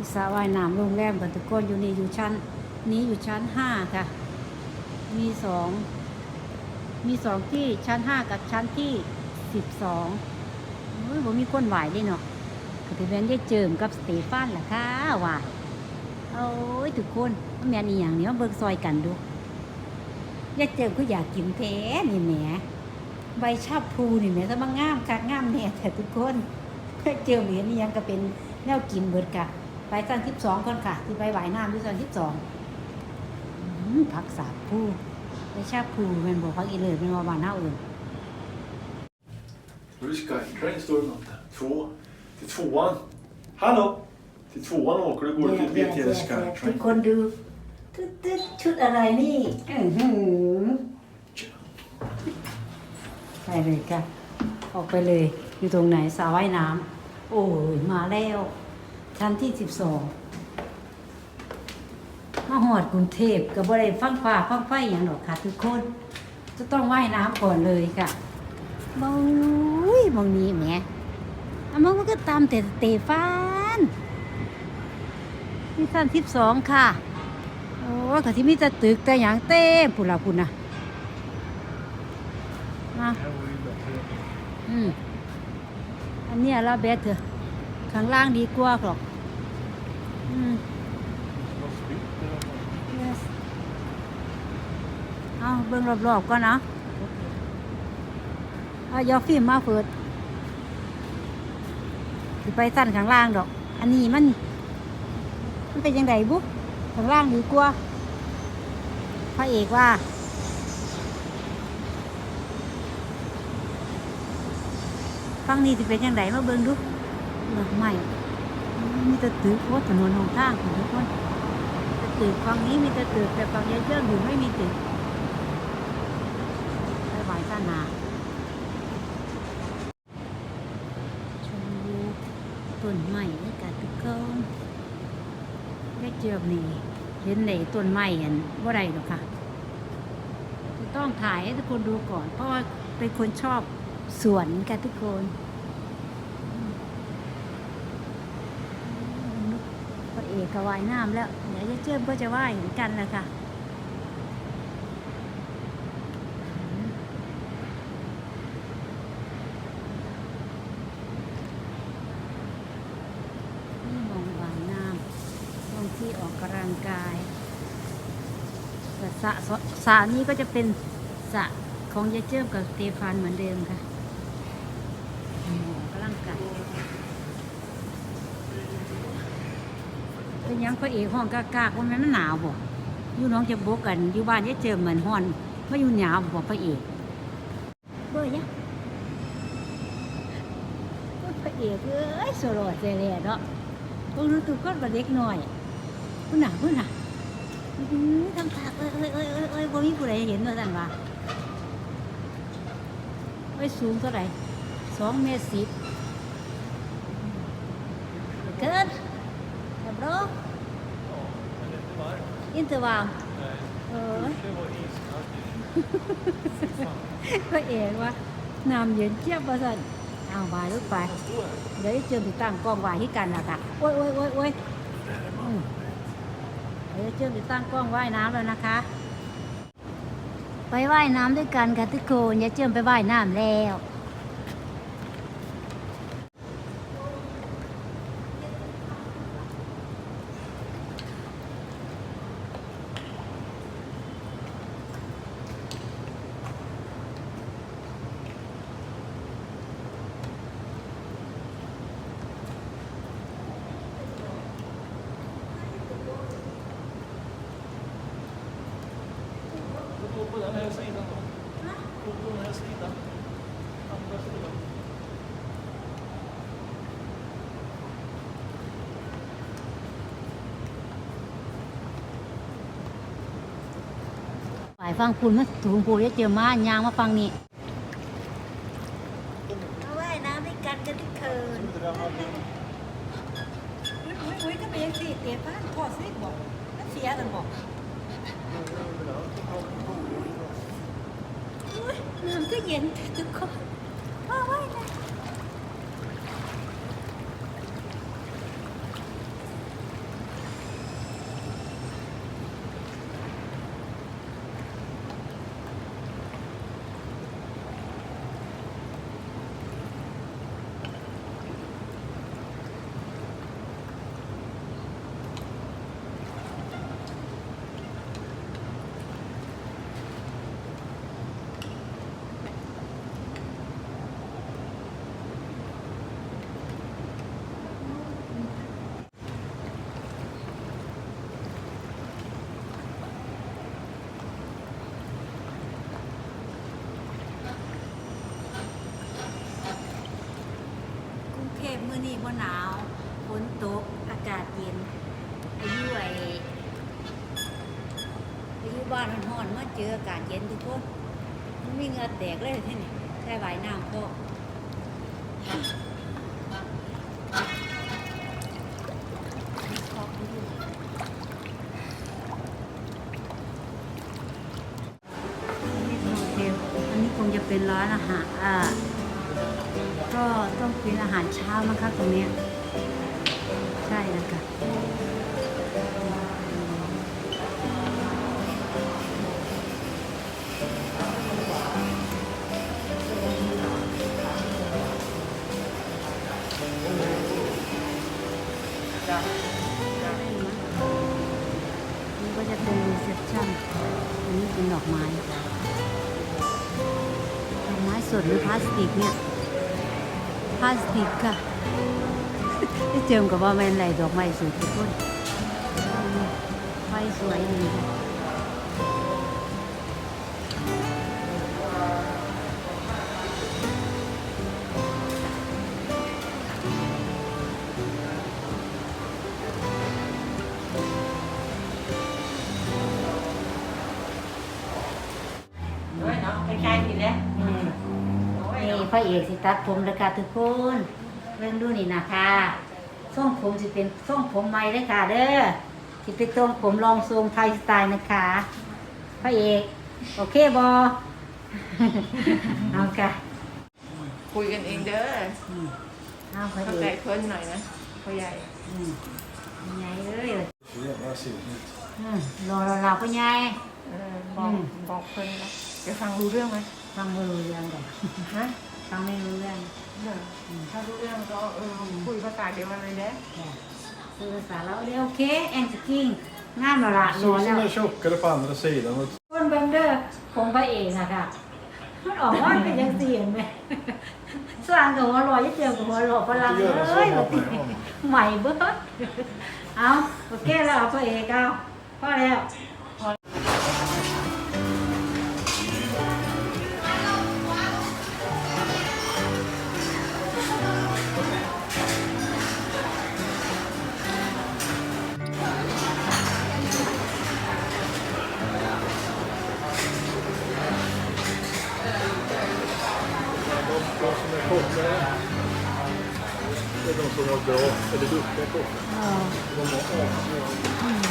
มีสระว่ายน้ำโรงแรมกันทุกคนอยู่นี่อยู่ชั้น นี้อยู่ชั้นห้าค่ะ มีสองมีสองที่ชั้นห้ากับชั้นที่สิบสองโอ้ยผมมีคนไหวด้เนาะก็ถือเป็นได้เจิมกับสเตฟานแหละค่ะไหวโอ้ยทุกคนมันแม่นอีหยังนี่าเบิกซอยกันดูยายเจิมก็อยากกินแท้นี่แหมใบชาพลูนี่แหมถ้ามางามคักงามเนี่ยแต่ทุกคนยายเจิมเห็นอีหยังก็เป็นแนวกินเบิดกะ ไปสั้นที่สองก่อนค่ะ ที่ไปไหวน้ำที่สั้นที่สองอืมผักสาบผู้ใบชาพลูแมันบอกพักอีเลิศแมันว่าบ้านเฮาเอื่น Ryska Train står det något där. Två. Till tvåan. Hallå! Till tvåan åker du går till เดี๋ยวๆ BTS ๆๆทุก Train. คนดูตึ๊ดตึ๊ดชุดอะไรนี่อื้อหือไปเลยค่ะ ออกไปเลย อยู่ตรงไหนสระว่ายน้ำโอ้ย มาแล้ว ชั้นที่สิบสองมาหอดกรุงเทพกับบ่ได้ฟังฟ้าฟังไฟอย่างหรอกค่ะทุกคน จะต้องว่ายน้ำก่อนเลยค่ะบอุ้ยมองนี้แหมอะมันก็ตามแต่เตฟานนี่สั้นทิพสองค่ะโอ้ยก็ที่มีแต่ตึกแต่อย่างเต้มปุ่นละปุ่นนะมาอืมอันเนี้ยเราเบสเถอะข้างล่างดีกว่าหรอก อืม yes เอาเบิ่งรอบๆก่อนนะเอายอฟิล์มมาเฟิดสิไปสั้นข้างล่างดอก อันนี้มัน มันเป็นยังไงบุ๊ข้างล่างดีกว่าพระเอกว่าฟังนี้จะเป็นยังไงมาเบิ่งดูเลือกใหม่ มีแต่ตึกโอ้ถนนหนทางของทุกคนแต่ตึกฝั่งนี้มีแต่ตึกแต่ฝั่งยายเจิ้งอยู่ไม่มีตึกไปไหวซ่านาชมวิวต้นไม้ในการทุกคนแม่เจอบนี่เห็นในต้นไม้อันว่าไรหรอกค่ะจะต้องถ่ายให้ทุกคนดูก่อน เพราะว่าเป็นคนชอบสวนกันทุกคนพระ เอกก็ว่ายน้ำแล้ว เดี๋ยวจะเจือบก็จะว่ายเหมือนกันแหละค่ะนี่มองว่ายน้ำตรงที่ออกกำลังกายแต่สระสระนี้ก็จะเป็นสระของยายเจิ้มกับสเตฟานเหมือนเดิมค่ะอออกกำลังกาย เป็นหยังพระเอกห้องกากากว่าแม่นมันหนาวบ่อยู่น้องจะบกกันอยู่บ้านยายเจิ้มเหมือนห้อนไม่อยู่หนาวบ่พระเอกเบื่อเนี่ยพระเอกเอ้ยสโลดเจเล่เนาะพวกรู้ตัวก็กับเล็กหน่อยพุ่นน่ะพุ่นน่ะอื้อหือทำตาเอ้ยเอ้ยเอ้ยเอ้ยเอ้ยบ่มีผู้ใดเห็นว่าสั่นว่าเอ้ยสูงเท่าไหร่สองเมตรสิบเกิน ดับโรอินเตอร์วาลเออก็เองว่าน้ำเย็นเจี๊ยบว่าสั่นเอาไปลูกไป เดี๋ยวจะเจิมติดตั้งกล้องไว้ที่กันนะค่ะโอ้ยโอ้ยโอ้ยโอ้ยอืมเดี๋ยวจะเจิมติดตั้งกล้องว่ายน้ำแล้วนะคะ ไปว่ายน้ำด้วยกันค่ะทุกคนอย่าเจิมไปว่ายน้ำแล้ว Gå på den här sidan då. Gå på den här sidan. Andra sidan. ฝ่าย ฟังคุณมาถูงปูจะเจอมายางมาฟังนี่ว่ายน้ำด้วยกันกันทุกคืนอุ้ยอุ้ยก็เป็นสิเตียบ้านถอดซิบอกนั่นเสียกันบอกน้ำก็เย็นทุกคน บ่หนาวฝนตกอากาศเย็นอายุไออายุบ้านมันร้อนมาเจออากาศเย็นทุกคนมันมีเหงือแตกเลยที่นี่ใช่ใบายน้ำก็อันนี้คงจะเป็นร้านอาหารอ่า ก็ต้องเป็นอาหารเช้ามั้งคะตรงนี้ ใช่แล้วค่ะนี่ก็จะเป็นรีเซพชันอันนี้เป็นดอกไม้ ดอกไม้สดหรือพลาสติกเนี่ย พลาสติกค่ะที่เจิมกับว่าแมนไหลดอกไม้สวยทุกคนไฟสวยดีค่ะ พระเอกสิตัดผมเลยค่ะทุกคนเรื่องดูนี่นะคะส่งผมสิเป็นส่งผมใหม่เลยค่ะเด้อสิเป็นทรงผมลองทรงไทยสไตล์นะคะพระเอกโอเคบอเอาค่ะ คุยกันเองเด้ออืมเอาพระเข้าเอใจกเพิ่นหน่อยนะพ่อใหญ่อืมยังไงเอ้ย Så jävla syrligt. อืมรอเราเราก็ยายเออบอกอืม บอกเพิ่นนะจะฟังรู้เรื่องไหมฟังไม่รู้เรื่องเลยฮะ ฟังไม่รู้เรื่องเออถ้ารู้เรื่องก็เออคุยภาษาเดียวกันเลยเด้อจ้ะสื่อสารแล้วเรียกโอเคแอนสกิ้งงามแล้วล่ะรอ Så แล้ว som är tjockare på andra sidan. Och คนเบนเดอร์ของพระเอกอะค่ะมันออกว่าเป็นยังเสียงไหมสร้างกับหัวเรอยยี่เดียวกับหัวเรอพลัง gör det เอ้ย så har man ju om. ใหม่เบิดเอาโอเคแล้วเอาพระเอกเอาพอแล้ว De, de som är kockar är de som var bra eller duktiga kockar. เออ De var asbra.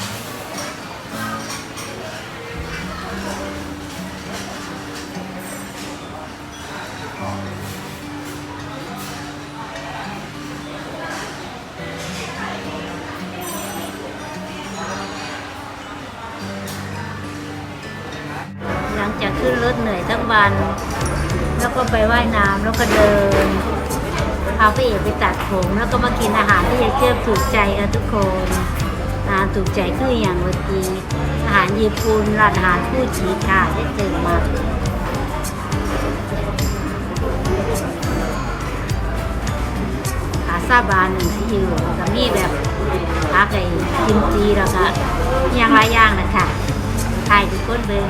หลังจากขึ้นรถเหนื่อยทั้งวัน แล้วก็ไปว่ายน้ำแล้วก็เดินพาพระเอกไปตัดผม แล้วก็มากินอาหารที่ยายเจี๊ยบถูกใจกันทุกคนอาหารถูกใจคืออย่างเมื่อกี้อาหารญี่ปุ่นร้านอาหารผู้จีค่ะได้ตื่นมาอาซาบาหนึ่งที่อยู่แล้วก็มีแบบพักไอ้กิมจีแล้วก็ย่างหลายอย่างนะคะถ่ายทุกคนเบิ่ง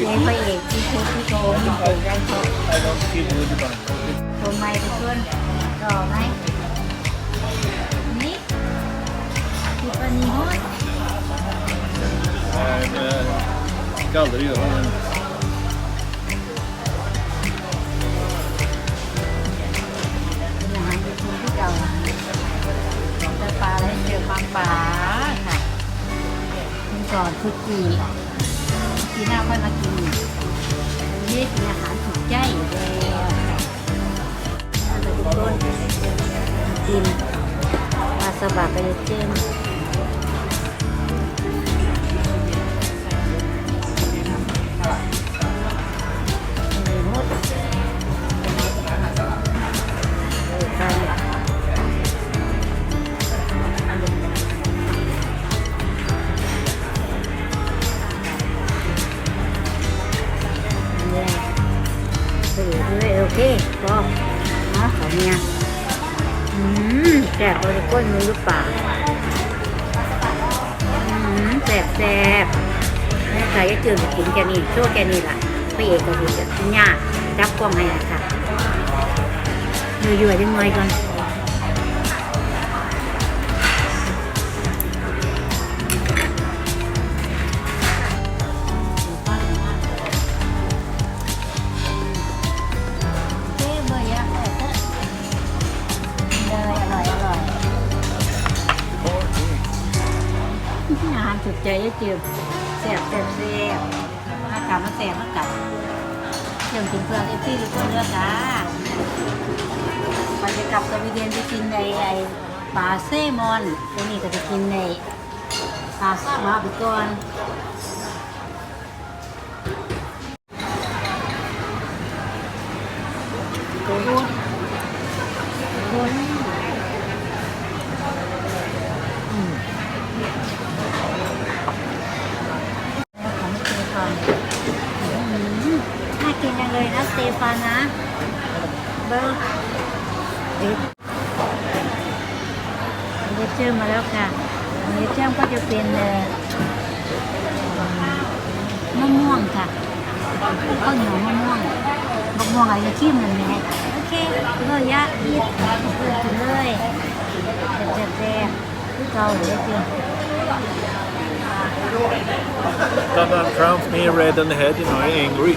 ไอเจ๊พระเอกที่เทพที่โกงเปิดได้ชม Nej, de fyller ut i bank. ชมไหมทุกคนรอไหมนี่ทิฟฟานี่ฮอต Nej, det ska aldrig göra det. เป็นอาหารญี่ปุ่นที่เก่าแต่ปลาอะไรเจอความาก่อนคือกีกีหน้าค่อยมากินนี่เป็นอาหารถูกใจอยู่แล้วค่ะอันนี้ทุกคนกินปลาสบะไปเลยเจม ก็นะของเนี่ยอืมแสบบริก้นมือหรือเปล่าอืมแสบแสบแม่ใครจะเจอจะกินแกนี่โชว์แกนี่ล่ะพี่เอกก็คือจะกินยากจับกล้องให้ค่ะอยู่ๆยังไงก่อน กลับสวีเดนไปกินในไอ้ปลาเซมอนตัวนี้ก็จะกินในปลาซ่ามาไปก่อนโกนโกนอืมแล้วของสเตฟานอืมน่ากินจังเลยนะสเตฟานนะเบอร์ เอ็ดเลเจอร์มมาแล้วค่ะ อันนี้เลเจอร์ก็จะเป็นมะม่วงค่ะข้าวเหนียวมะม่วงบักม่วงอะไรจะจิ้มเลยไหมโอเคเลยยะยิบเลยเลยจ็บเจ็บคือเกาหลีจริง Someone frowns me red on the head, you know, angry.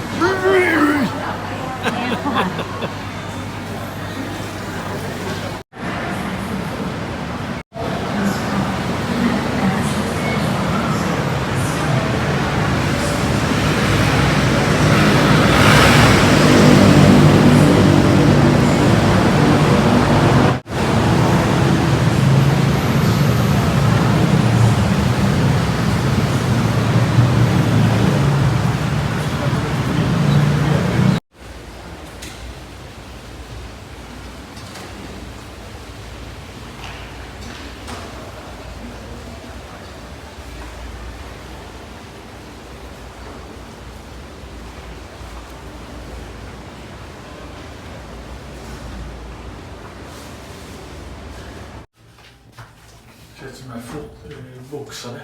Boxare.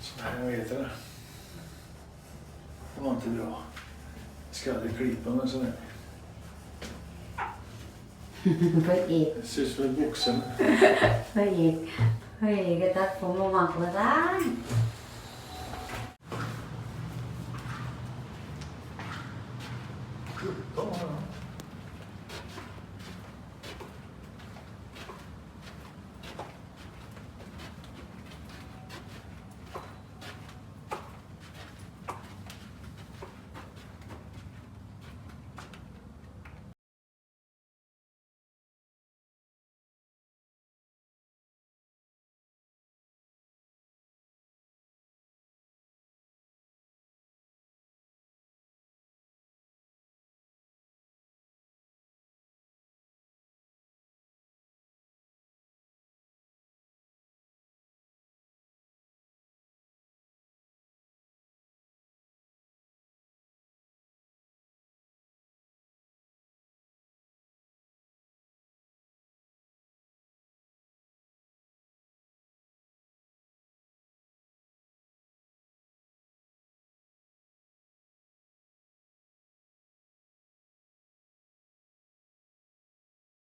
Sån här, vad heter det? Det var inte bra. Jag ska aldrig klippa mig sådär. พระเอก Det ser ut som en boxare. พระเอกพระเ